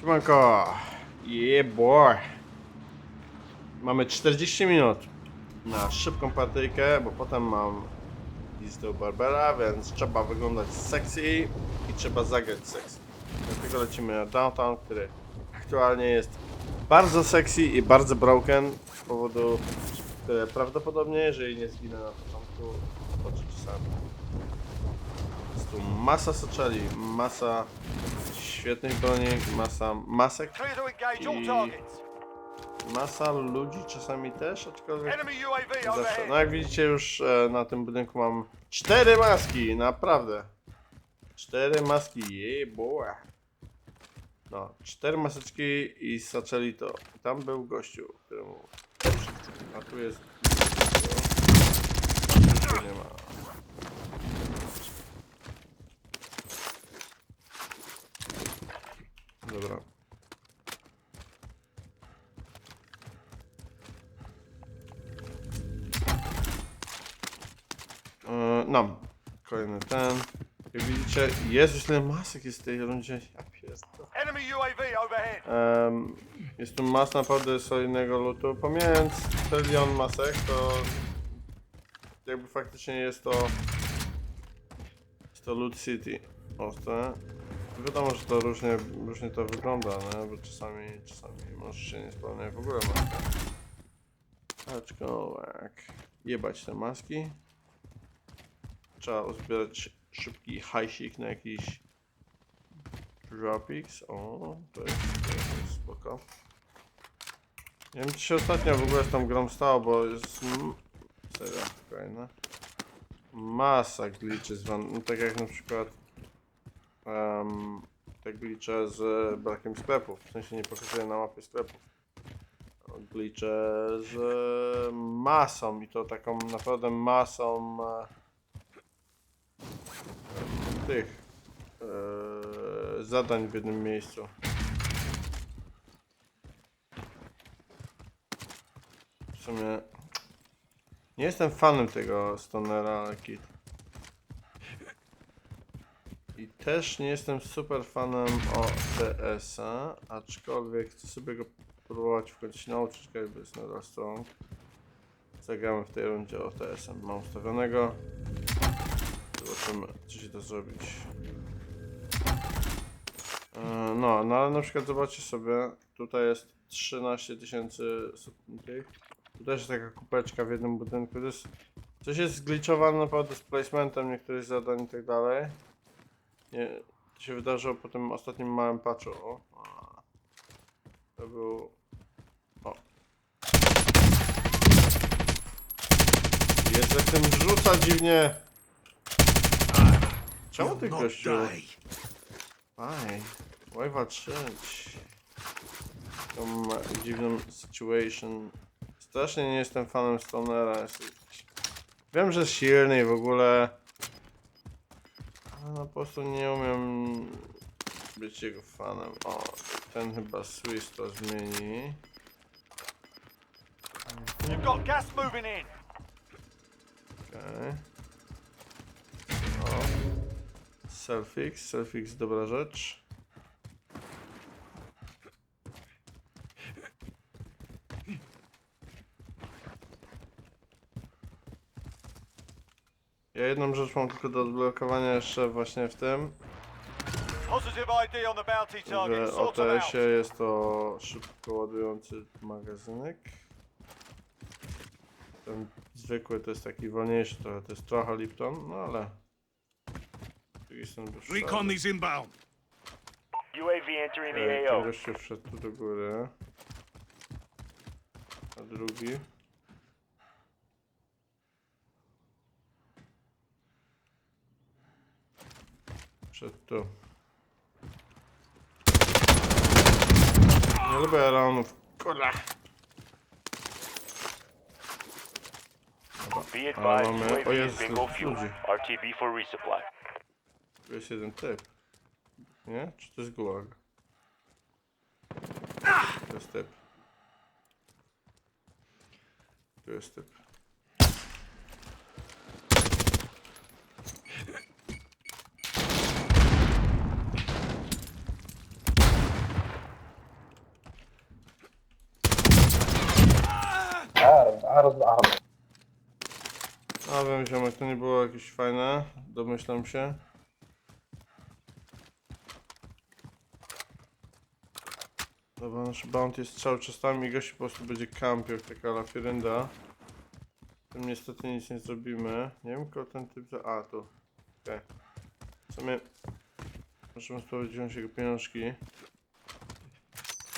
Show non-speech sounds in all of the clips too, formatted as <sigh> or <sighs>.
Siemanko! Yeah boy! Mamy 40 minut na szybką partyjkę, bo potem mam list do Barbera, więc trzeba wyglądać sexy i trzeba zagrać sexy. Dlatego lecimy na Downtown, który aktualnie jest bardzo sexy i bardzo broken z powodu, które prawdopodobnie, jeżeli nie zginę na początku, zobaczycie sami. Jest tu masa soczeli, masa świetnych broni, masa masek, I- masa ludzi czasami też, aczkolwiek zawsze. No jak widzicie już e, na tym budynku mam cztery maski, naprawdę. Cztery maski, yeah boy. No, cztery maseczki i zaczęli to. Tam był gościu, któremu... A tu jest... Tu nie ma. Dobra. Yy, no, kolejny ten. Jak widzicie, jest już tyle masek jest w tej rundzie. Ja pierdolę. Enemy UAV overhead. Em, jest tu masa naprawdę solidnego lutu. Pomijając trylion masek, to jakby faktycznie jest to jest to loot city ostre. Wiadomo, że to różnie, różnie to wygląda, nie? bo czasami, czasami może się nie spełnia w ogóle maska. Aczkolwiek jebać te maski. Trzeba uzbierać szybki hajsik na jakiś Dropix, o, to jest, to jest spoko. Nie wiem, czy się ostatnio w ogóle z tą grą stało, bo jest... Serio, fajne. Masa glitchy z. No, tak jak na przykład... Um, te glitche z brakiem sklepów, w sensie nie pokazuję na mapie sklepów. Glitche z masą i to taką naprawdę masą e, tych e, zadań w jednym miejscu. W sumie nie jestem fanem tego Stonera, kit. I też nie jestem super fanem OTS-a, aczkolwiek chcę sobie go próbować w końcu się nauczyć, bo jest strong. Zagramy w tej rundzie OTS-em. Mam ustawionego. Zobaczymy, co się da zrobić. E, No, no ale na przykład zobaczcie sobie, tutaj jest 13 tysięcy tych. Tutaj jest taka kupeczka w jednym budynku. To jest, coś jest zgliczowane naprawdę z placementem niektórych zadań i tak dalej. Nie, to się wydarzyło po tym ostatnim małym patchu. O, to był... O. Jest jak tym rzuca dziwnie. Czemu ty gościu? Aj, why walczyć? Tą dziwną situation. Strasznie nie jestem fanem Stonera. Wiem, że jest silny i w ogóle. No po prostu nie umiem być jego fanem. O, ten chyba Swiss to zmieni. You've got gas moving in. Okej. O. Selfix, selfix dobra rzecz. Jedną rzecz mam tylko do odblokowania jeszcze właśnie w tym, Positive ID on the bounty target. że Sort them out. OTS-ie jest to szybko ładujący magazynek. Ten zwykły to jest taki wolniejszy trochę, to jest trochę Lipton, no ale... Recon these inbound. UAV entering the Ten AO. gościu wszedł tu do góry. A drugi. Wszedł tu. Nie lubię aeronów. Kurwa. Be advised, mamy... O UAV is Jezus, bingo fuel. ludzi. RTB for resupply. Tu jest jeden typ. Nie? Czy to jest gulag? To jest typ. Tu jest typ. Rozwalamy. A wiem, ziomek, to nie było jakieś fajne, domyślam się. Dobra, nasz bounty jest cały czas tam i gość po prostu będzie kampił taka lafirynda. Tym niestety nic nie zrobimy. Nie wiem, kogo ten typ za... A, tu. Okej. W sumie... Możemy wziąć jego pieniążki.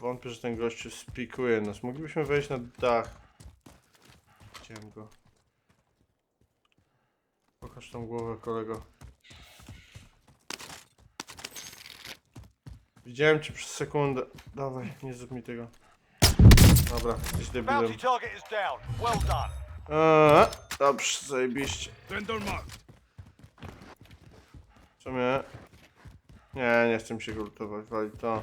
Wątpię, że ten gościu spikuje nas. Moglibyśmy wejść na dach. Widziałem go. Pokaż tą głowę, kolego. Widziałem cię przez sekundę. Dawaj, nie zrób mi tego. Dobra, jesteś debilem. Bounty target is down. Well done. Eee, dobrze, zajebiście. Vendor marked. W sumie... Nie, nie chcę mi się go lutować, wali to.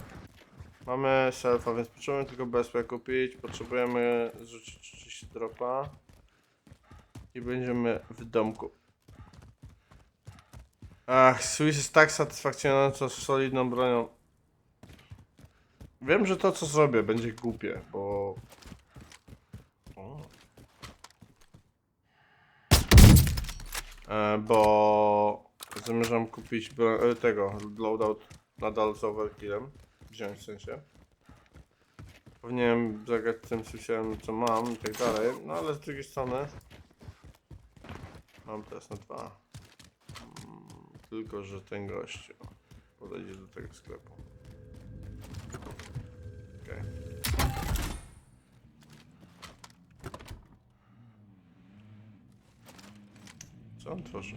Mamy selfa, więc potrzebujemy tylko BSP kupić. Potrzebujemy zrzucić 30 dropa. I będziemy w domku. Ach, Swiss jest tak satysfakcjonująco z solidną bronią. Wiem, że to co zrobię będzie głupie, bo... O. E, bo zamierzam kupić e, tego loadout nadal z overkillem. Wziąć w sensie. Powinienem zagrać tym systemem co mam i tak dalej, no ale z drugiej strony mam teraz na dwa. Mm, Tylko, że ten gościu podejdzie do tego sklepu. Okej. Co on tworzy?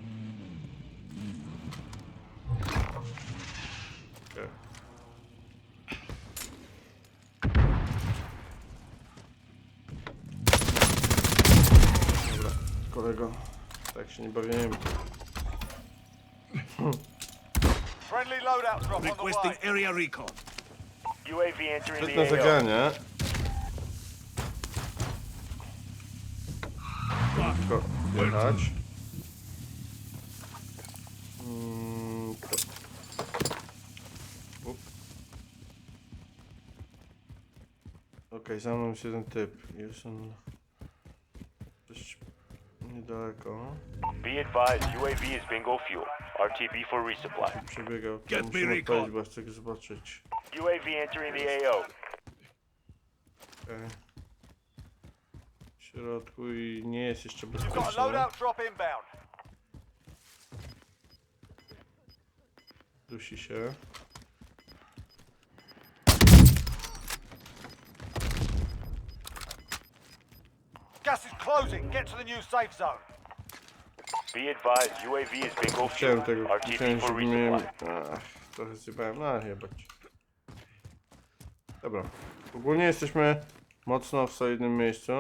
Okej. Dobra, kolego. Tak się nie bawimy. Friendly loadout drop on the Requesting way. area recon. UAV entering Świetne the AO. zagranie. Tylko jechać. Mm, to. Up. Okej, za mną jest jeden typ. Jest on niedaleko. Be advised, UAV is bingo fuel. RTB for resupply. Przebiegał. Get me Musimy recon. odpalić, bo chcę go zobaczyć. UAV entering the AO. Okej. W środku i nie jest jeszcze You've got a bezpieczny. loadout drop inbound. Dusi się. Gas is closing. Get to the new safe zone. Be advised, UAV is fuel. Chciałem tego, RTB chciałem, for żeby miałem... resupply. Ach, trochę zjebałem, no ale jebać. Dobra. Ogólnie jesteśmy mocno w solidnym miejscu.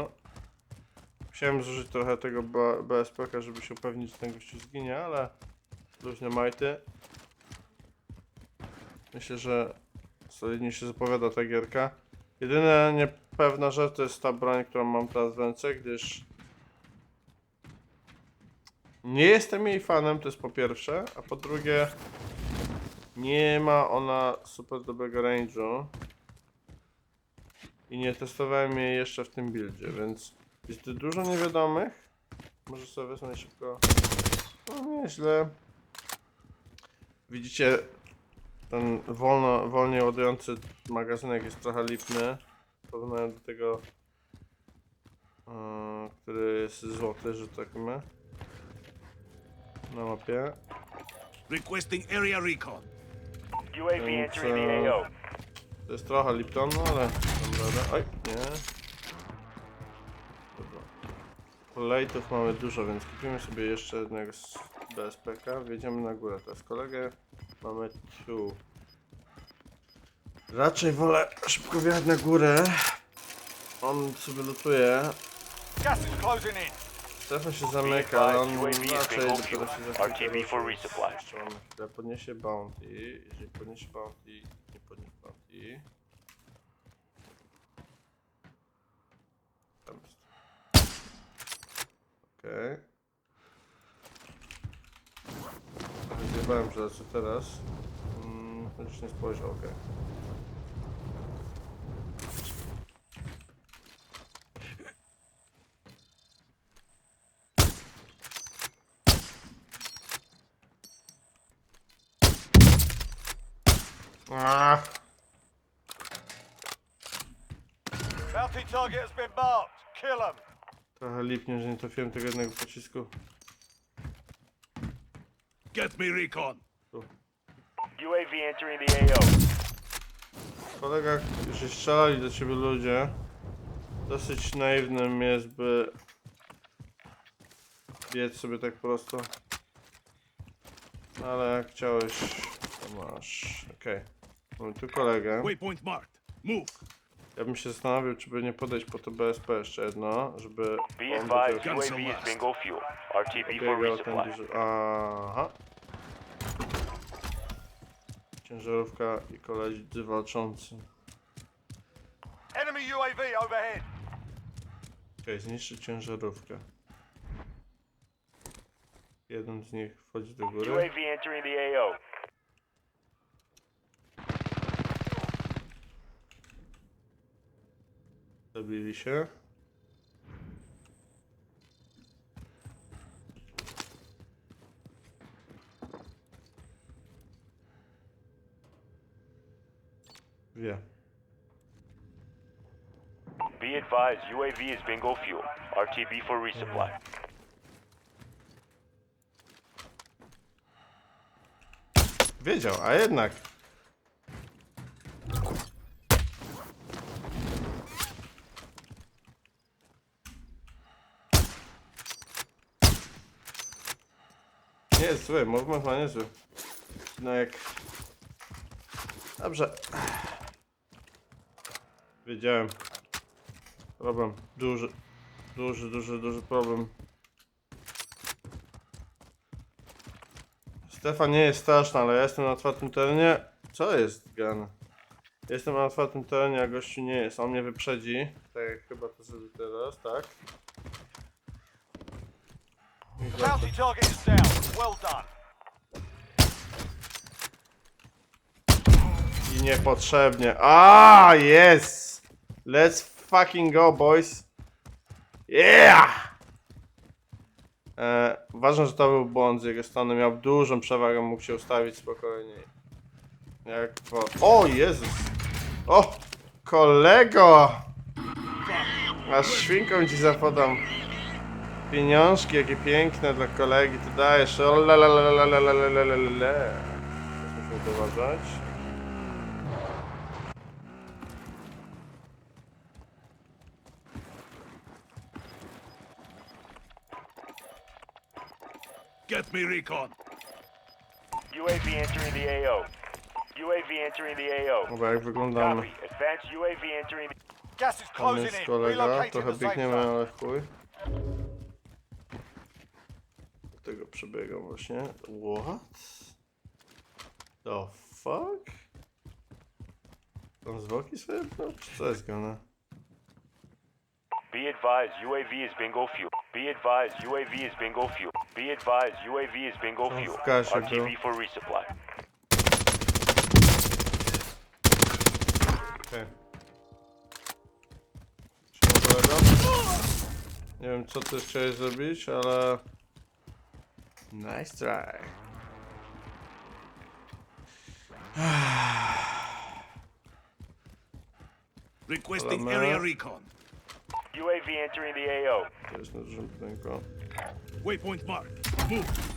Chciałem zużyć trochę tego B- BSPK, żeby się upewnić, że ten gościu zginie, ale luźne majty. Myślę, że solidnie się zapowiada ta gierka. Jedyna niepewna rzecz to jest ta broń, którą mam teraz w ręce, gdyż nie jestem jej fanem, to jest po pierwsze, a po drugie nie ma ona super dobrego range'u i nie testowałem jej jeszcze w tym buildzie, więc jest dużo niewiadomych. Może sobie wezmę szybko. No nieźle. Widzicie, ten wolno, wolniej ładujący magazynek jest trochę lipny. W porównaniu do tego, e, który jest złoty, że tak my na mapie. Requesting area recon. UAV entering the AO. To jest trochę Lipton, no ale. Oj, nie. Dobra. Kolejtów mamy dużo, więc kupimy sobie jeszcze jednego z BSPK. Wjedziemy na górę. Teraz kolegę mamy tu. Raczej wolę szybko wjechać na górę. On sobie lutuje. Strefa się zamyka, ale on raczej dopiero się za chwilkę RTB for ruszy. resupply. Jeszcze mamy chwilę. Podniesie bounty. Jeżeli podniesie bounty, nie podniesie bounty. Okej. Okay. Wiedziałem, że znaczy teraz. Hmm, już nie spojrzał, okej. Ah. Okay. Target has been marked. Kill him trochę lipnie, że nie trafiłem tego jednego pocisku. Get me recon. UAV entering the AO. Kolega, jeśli strzelali do ciebie ludzie, dosyć naiwnym jest, by biec sobie tak prosto. Ale jak chciałeś, to masz. Okej. Mamy tu kolegę. Waypoint marked. Move. Ja bym się zastanowił, czy by nie podejść po to BSP jeszcze jedno, żeby Be on advised, dopiero UAV is bingo fuel. RTB for biegał ten resupply. duży... Aha. Ciężarówka i koledzy walczący. Enemy UAV overhead. Okej, zniszczy ciężarówkę. Jeden z nich wchodzi do góry. UAV entering the AO. Się. Wie. Be advised, UAV is bingo fuel. RTB for resupply. Wiedział, a jednak. Nie jest zły, movement ma niezły. No jak... Dobrze. Wiedziałem. Problem. Duży. Duży, duży, duży problem. Stefan nie jest straszna, ale ja jestem na otwartym terenie. Co jest grane? Jestem na otwartym terenie, a gościu nie jest. On mnie wyprzedzi. Tak jak chyba to zrobi teraz, tak? Bounty target is down. Well done. I niepotrzebnie. A, yes! Let's fucking go, boys. Yeah! E, ważne, że to był błąd z jego strony. Miał dużą przewagę, mógł się ustawić spokojnie. Jak po... O, Jezus! O! Kolego! Aż świnką ci zapodam. Pieniążki, jakie piękne dla kolegi, ty dajesz. O, la la la la la la la la la. Get me recon. UAV entering the AO. UAV entering the AO. Dobra, jak wyglądamy? Copy. Advanced UAV entering the... Gas is closing in. Relocating the safe biegniemy, zone. ale chuj. Przebiegam właśnie. What? The fuck? Tam zwłoki sobie? Czy co jest gane? Be advised, UAV is bingo fuel. Be advised, UAV is bingo fuel. Be advised, UAV is bingo w fuel. kasie był. RTB for resupply. Okej. Nie wiem co ty chciałeś zrobić, ale... Nice try. <sighs> Requesting Hello, area man. recon. UAV entering the AO. To jest na dużym budynku. Waypoint marked. Move.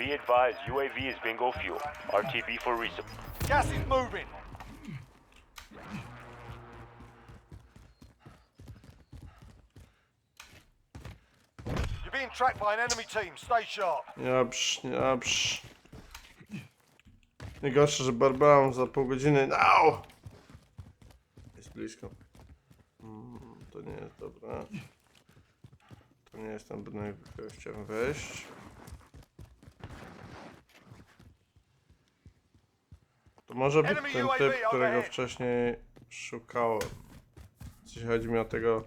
Be advised, UAV is bingo fuel. RTB for resupply. Gas is moving. You're being tracked by an enemy team. Stay sharp. Dobrze, dobrze. Najgorsze, że Barbara za pół godziny. Au! Jest blisko. Mm, to nie jest dobre. To nie jest budynek, do którego chciałem wejść. To może być ten typ, którego wcześniej szukałem. Jeśli chodzi mi o tego,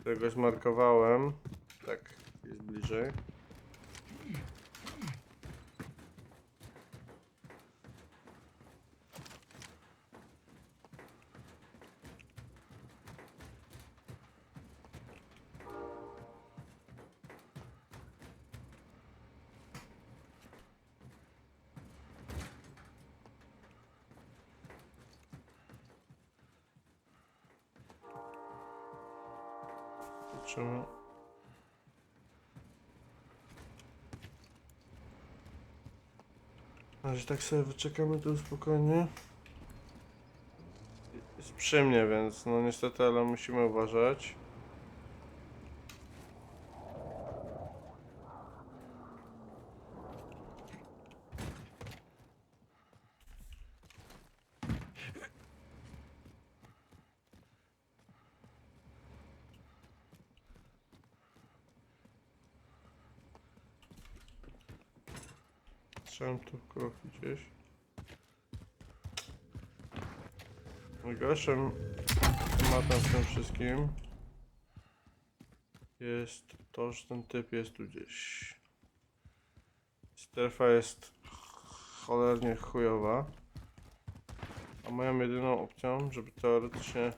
którego zmarkowałem. Tak, jest bliżej. Na razie tak sobie wyczekamy tu spokojnie. Jest przy mnie, więc no niestety, ale musimy uważać. Trzymam tu kroki gdzieś. Najgorszym tematem w tym wszystkim jest to, że ten typ jest tu gdzieś. Strefa jest cholernie chujowa. A moją jedyną opcją, żeby teoretycznie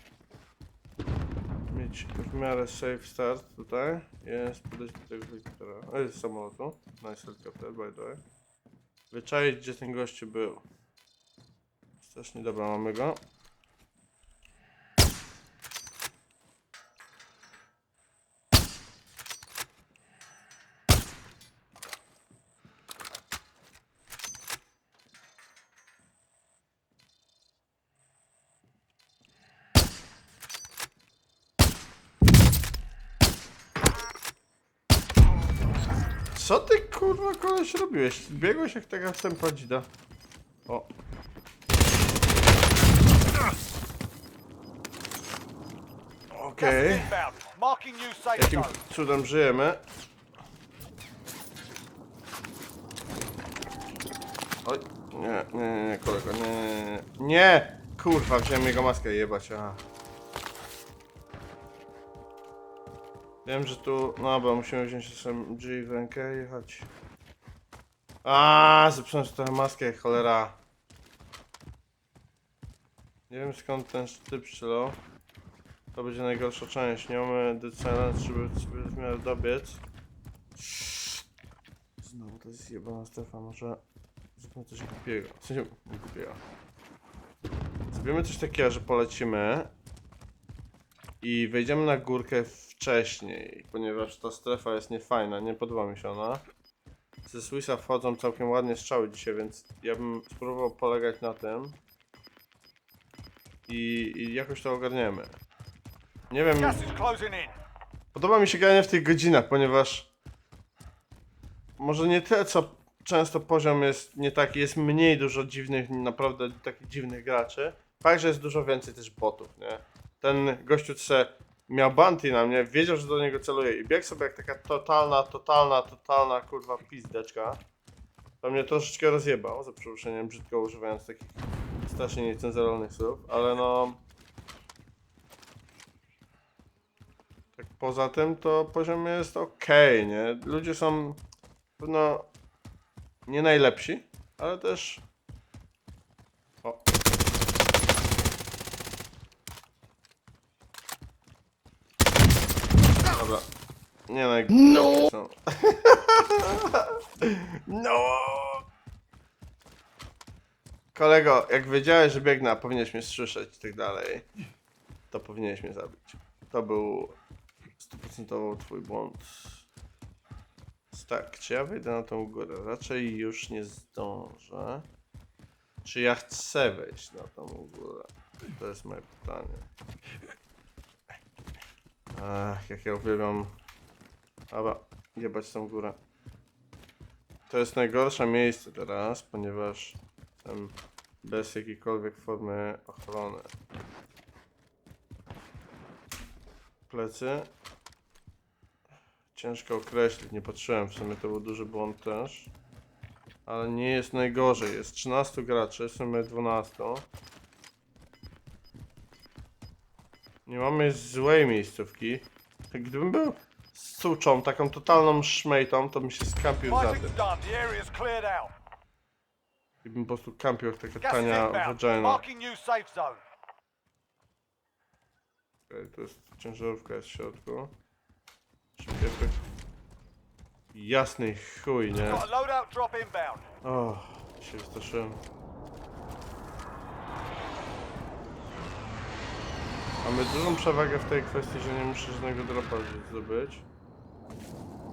mieć w miarę safe start tutaj, jest podejść do tego helikoptera. Jest samolotu. Nice helikopter, by the way. Wyczaić, gdzie ten gościu był. Strasznie dobra, mamy go. Co ty koleś robiłeś? Biegłeś jak taka wstępa dzida. O. Okej. is inbound. Marking new safe Jakim zone. cudem żyjemy? Oj, nie, nie, nie, nie, kolego, nie, nie, nie, nie, kurwa, wziąłem jego maskę jebać, a. Wiem, że tu, no bo musimy wziąć SMG w rękę i jechać. A, zepsułem sobie trochę maskę, cholera. Nie wiem skąd ten typ strzelał. To będzie najgorsza część. Nie mamy Silence, żeby sobie w miarę dobiec. Znowu to jest jebana strefa, może zróbmy coś głupiego. W sensie, głupiego. Zrobimy coś takiego, że polecimy i wejdziemy na górkę wcześniej, ponieważ ta strefa jest niefajna, nie podoba mi się ona. Ze Swissa wchodzą całkiem ładnie strzały dzisiaj, więc ja bym spróbował polegać na tym i, i jakoś to ogarniemy. Nie wiem. Podoba mi się granie w tych godzinach, ponieważ może nie tyle co często poziom jest nie taki, jest mniej dużo dziwnych, naprawdę takich dziwnych graczy. Fakt, że jest dużo więcej też botów, nie? Ten gościu co miał bounty na mnie, wiedział, że do niego celuje i biegł sobie jak taka totalna, totalna, totalna kurwa pizdeczka. To mnie troszeczkę rozjebał, za przeproszeniem brzydko używając takich strasznie niecenzuralnych słów, ale no... Tak poza tym to poziom jest ok, nie? Ludzie są pewno nie najlepsi, ale też. O. Dobra. Nie naj... No! <laughs> no! Kolego, jak wiedziałeś, że biegnę, a powinieneś mnie słyszeć i tak dalej, to powinieneś mnie zabić. To był stuprocentowo twój błąd. Tak, czy ja wejdę na tą górę? Raczej już nie zdążę. Czy ja chcę wejść na tą górę? To jest moje pytanie. Ach, jak ja uwielbiam... Dobra, jebać tą górę. To jest najgorsze miejsce teraz, ponieważ jestem bez jakiejkolwiek formy ochrony. Plecy. Ciężko określić, nie patrzyłem, w sumie to był duży błąd też. Ale nie jest najgorzej, jest 13 graczy, w sumie 12. Nie mamy złej miejscówki. Gdybym był suczą, taką totalną szmejtą, to bym się skampił za tym. I bym po prostu kampił jak taka tania vagina. Okej, to jest ciężarówka jest w środku. Szybki efekt. Jasny chuj, nie? O, się wystraszyłem. Mamy dużą przewagę w tej kwestii, że nie muszę żadnego dropa zdobyć.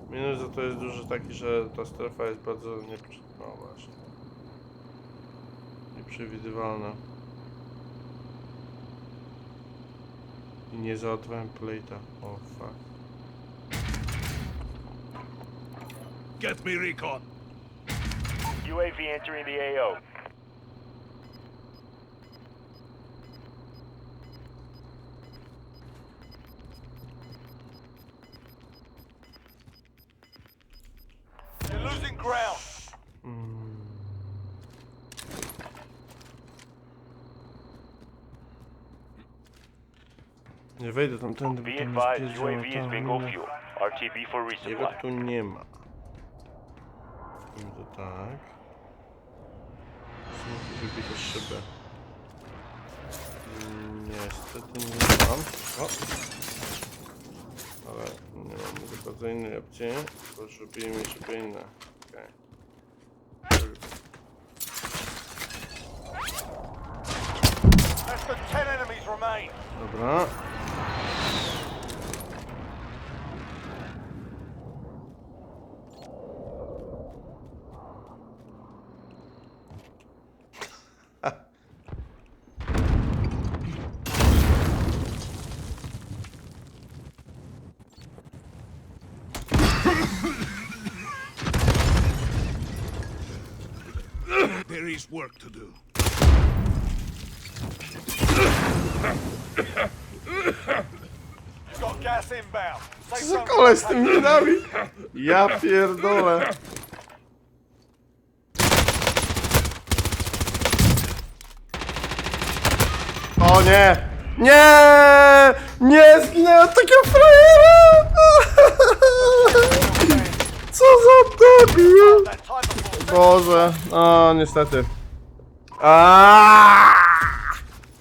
Minus za to jest duży taki, że ta strefa jest bardzo nieprzy... no właśnie. Nieprzewidywalna. I nie załadowałem plate'a. O fuck. Get me recon. UAV entering the AO. Nie wejdę tam tędy, bo Be tam advised, jest UAV pierdzielona is bingo mina. fuel. RTB for Jego resupply. tu nie ma. Zrobimy to tak. Znowu wybite szyby. Mm, Niestety nie mam. O! Ale nie mam bardzo innej opcji. Zrobimy szyby inne. Okej. Less than 10 enemies remain. Dobra. There is work to do. Co za koleś z tym minami? Ja pierdolę. O nie! Nie! Nie! Zginęłem od takiego frajera! Co za debil! Boże, o niestety. Aaaa!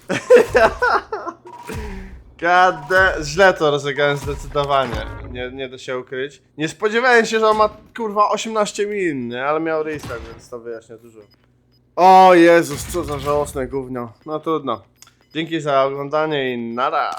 <laughs> Da- Źle to rozegrałem zdecydowanie. Nie, nie da się ukryć. Nie spodziewałem się, że on ma kurwa 18 min, ale miał restart, więc to wyjaśnia dużo. O Jezus, co za żałosne gówno. No trudno. Dzięki za oglądanie i nara.